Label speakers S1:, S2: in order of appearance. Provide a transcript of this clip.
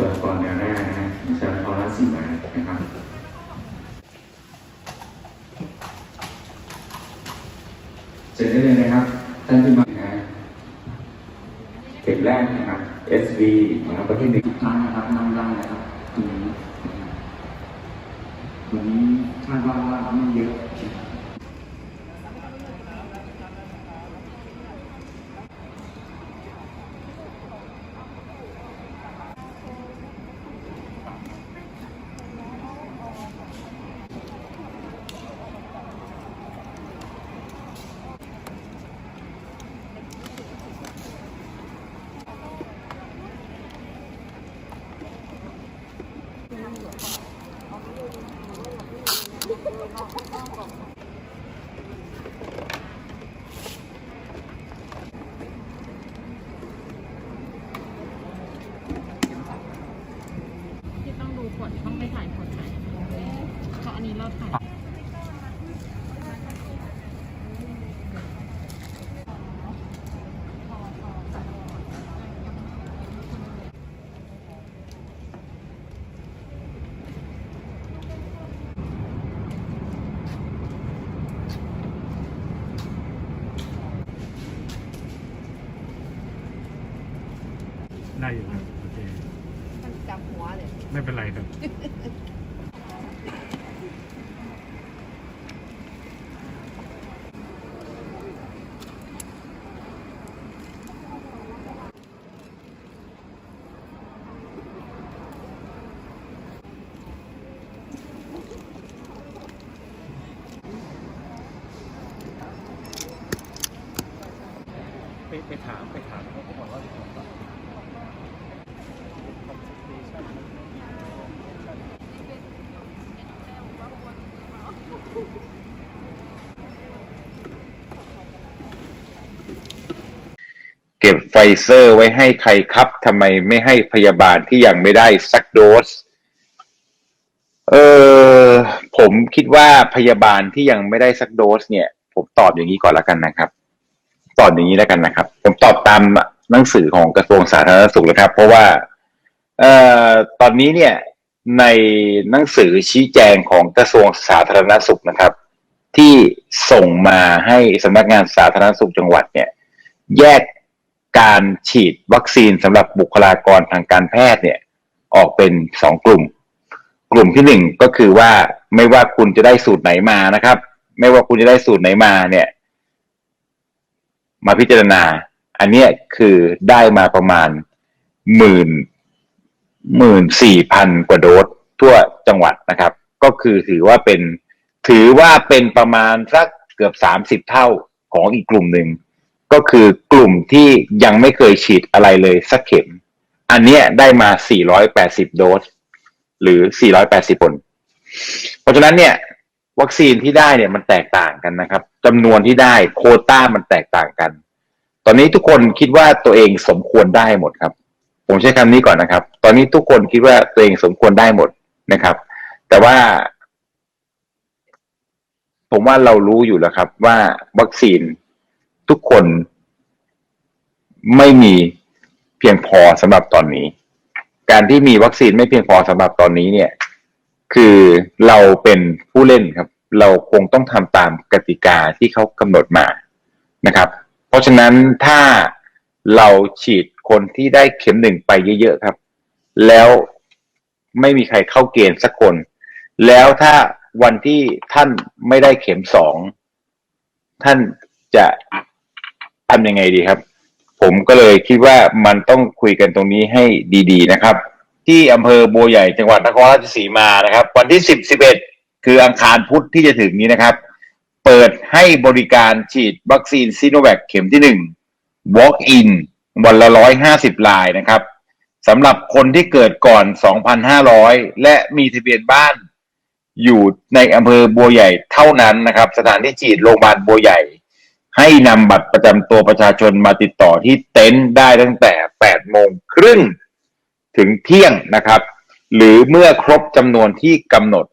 S1: บุคลากรแนวหน้านะฮะบุคลากรรัฐสีมานะครับเชิญได้เลยนะครับ ท่านที่มานะเข็มแรกนะครับ SV นะครับประเภทหนึ่ง
S2: ทุกครั้งนะครับนั่งได้นะครับตรงนี้วันนี้คาดว่าไม่เยอะ นะครับ
S3: ที่ต้องดูผลต้องไปถ่ายผลไหนเพราะอันนี้เราถ่าย
S4: ได้อยู่ครับโอเค
S5: มันจับหัวเลย
S4: ไม่เป็นไรครับ ไปไปถามไปถามเขาบอกว่า
S6: เก็บไฟเซอร์ไว้ให้ใครครับทำไมไม่ให้พยาบาลที่ยังไม่ได้สักโดส เออผมคิดว่าพยาบาลที่ยังไม่ได้สักโดส เนี่ย ผมตอบอย่างนี้ก่อนล้วกันนะครับ ตอบอย่างนี้แล้วกันนะครับ ผมตอบตามหนังสือของกระทรวงสาธารณสุขเลยครับ เพราะว่า เอ่อตอนนี้เนี่ยในหนังสือชี้แจงของกระทรวงสาธารณสุขนะครับ ที่ส่งมาให้สำนักงานสาธารณสุขจังหวัดเนี่ย แยก การฉีดวัคซีนสำหรับบุคลากรทางการแพทย์เนี่ยออกเป็นสองกลุ่ม กลุ่มที่หนึ่งก็คือว่าไม่ว่าคุณจะได้สูตรไหนมานะครับ ไม่ว่าคุณจะได้สูตรไหนมาเนี่ย มาพิจารณา อันเนี้ยคือได้มาประมาณหมื่นหมื่นสี่พันกว่าโดสทั่วจังหวัดนะครับ ก็คือถือว่าเป็นถือว่าเป็นประมาณสักเกือบสามสิบเท่าของอีกกลุ่มหนึ่ง ก็คือกลุ่มที่ยังไม่เคยฉีดอะไรเลยสักเข็ม อันเนี้ยได้มา 480 โดส หรือ 480 คน เพราะฉะนั้นเนี่ย วัคซีนที่ได้เนี่ยมันแตกต่างกันนะครับจำนวนที่ได้โคต้ามันแตกต่างกัน ตอนนี้ทุกคนคิดว่าตัวเองสมควรได้หมดครับ ผมใช้คำนี้ก่อนนะครับ ตอนนี้ทุกคนคิดว่าตัวเองสมควรได้หมดนะครับ แต่ว่าผมว่าเรารู้อยู่แล้วครับว่าวัคซีน ทุกคนไม่มีเพียงพอสำหรับตอนนี้ การที่มีวัคซีนไม่เพียงพอสำหรับตอนนี้เนี่ย คือเราเป็นผู้เล่นครับ เราคงต้องทำตามกติกาที่เขากำหนดมานะครับ เพราะฉะนั้นถ้าเราฉีดคนที่ได้เข็มหนึ่งไปเยอะๆครับ แล้วไม่มีใครเข้าเกณฑ์สักคน แล้วถ้าวันที่ท่านไม่ได้เข็มสอง ท่านจะ ทำยังไงดีครับ ผมก็เลยคิดว่ามันต้องคุยกันตรงนี้ให้ดี ๆ นะครับ ที่อำเภอบัวใหญ่จังหวัดนครราชสีมานะครับ วันที่สิบสิบเอ็ดคืออังคารพุธที่จะถึงนี้นะครับ เปิดให้บริการฉีดวัคซีนซีโนแวคเข็มที่หนึ่ง walk in วันละร้อยห้าสิบลายนะครับสำหรับคนที่เกิดก่อน 2,500 และมีทะเบียนบ้าน อยู่ในอำเภอบัวใหญ่เท่านั้นนะครับ สถานที่ฉีดโรงพยาบาลบัวใหญ่ ให้นำบัตรประจำตัวประชาชนมาติดต่อที่เต็นท์ได้ตั้งแต่ 8 โมงครึ่งถึงเที่ยงนะครับ หรือเมื่อครบจำนวนที่กำหนด